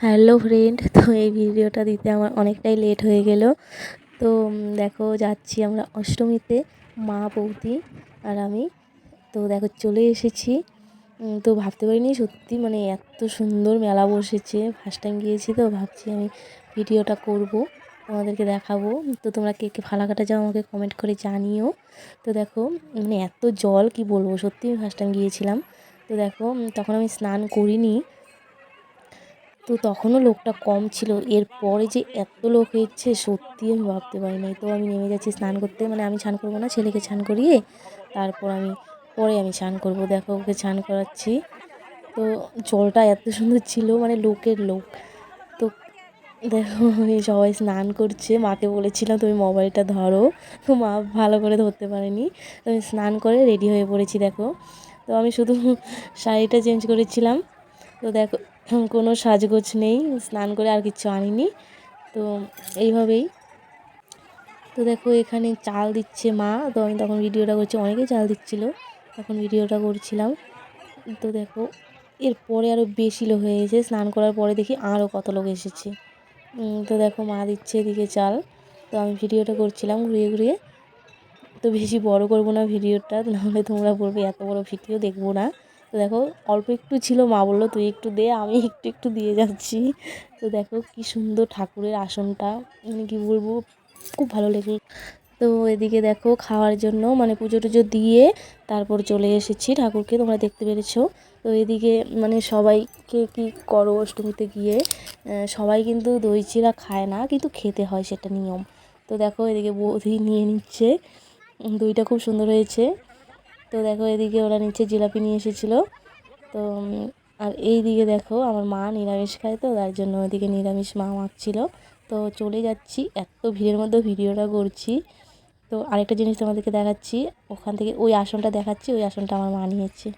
Hello friend তো এই ভিডিওটা দিতে আমার অনেকটাই লেট হয়ে গেল। তো দেখো, যাচ্ছি আমরা অষ্টমীতে, মা বৌদি আর আমি। তো দেখো, চলে এসেছি। তো ভাবতে পারিনি সত্যি মানে এত সুন্দর মেলা বসেছে। ফার্স্ট টাইম গিয়েছি তো, ভাবছি আমি ভিডিওটা করব, তোমাদেরকে দেখাবো। তো তোমরা কে কে ফালাকাটা যাও আমাকে কমেন্ট করে জানিও। তো দেখো মানে এত জল কি বলব? সত্যি আমি ফার্স্ট টাইম গিয়েছিলাম। তো দেখো তখন আমি স্নান করিনি। তো তখনও লোকটা কম ছিল। এরপরে যে এত লোক হয়েছে, সত্যি আমি ভাবতে পারি নাই। তো আমি নেমে যাচ্ছি স্নান করতে। মানে আমি স্নান করব না, ছেলেকে স্নান করিয়ে তারপর আমি, পরে আমি স্নান করব। দেখো, ওকে স্নান করাচ্ছি। তো জলটা এত সুন্দর ছিল মানে লোকের লোক। তো দেখো, এই সবাই স্নান করছে। মাকে বলেছিলাম, তুমি মোবাইলটা ধরো। তো মা ভালো করে ধরতে পারেনি। তো আমি স্নান করে রেডি হয়ে পড়েছি, দেখো। তো আমি শুধু শাড়িটা চেঞ্জ করেছিলাম। তো দেখো কোনো সাজগোজ নেই, স্নান করে আর কিচ্ছু আনিনি। তো এইভাবেই। তো দেখো, এখানে চাল দিচ্ছে মা। তো আমি তখন ভিডিওটা করছি, অনেকেই চাল দিচ্ছিল। তখন ভিডিওটা করছিলাম। তো দেখো এরপরে আরও বেশি লোক হয়ে গেছে। স্নান করার পরে দেখি আরও কত লোক এসেছে। তো দেখো, মা দিচ্ছে এদিকে চাল। তো আমি ভিডিওটা করছিলাম ঘুরিয়ে ঘুরিয়ে। তো বেশি বড় করব না ভিডিওটা, নাহলে তোমরা বলবে, এত বড় ভিডিও দেখব না। দেখো, অল্প একটু ছিল, মা বলল, তুই একটু দে, আমি একটু একটু দিয়ে যাচ্ছি। তো দেখো, কি সুন্দর ঠাকুরের আসনটা। মানে কি বলব, খুব ভালো লেগে তো এদিকে দেখো, খাওয়ার জন্য মানে পুজো টুজো দিয়ে তারপর চলে এসেছি ঠাকুরকে, তোমরা দেখতে পেরেছ। তো এদিকে মানে সবাইকে কি করো অষ্টমীতে গিয়ে সবাই কিন্তু দই চিড়া খায় না, কিন্তু খেতে হয় সেটা নিয়ম। তো দেখো, এদিকে বৌদি নিয়ে নিচ্ছে। দইটা খুব সুন্দর হয়েছে। তো দেখো এদিকে ওরা নিচে জিলাপি নিয়ে এসেছিল। তো আর এই দিকে দেখো আমার মা নিরামিষ খায় তো, তার জন্য ওইদিকে নিরামিষ মা মাখছিল। তো চলে যাচ্ছি, এত ভিড়ের মধ্যে ভিডিওটা করছি। তো আরেকটা জিনিস তোমাদেরকে দেখাচ্ছি, ওখান থেকে ওই আসনটা দেখাচ্ছি, ওই আসনটা আমার মা নিয়েছে।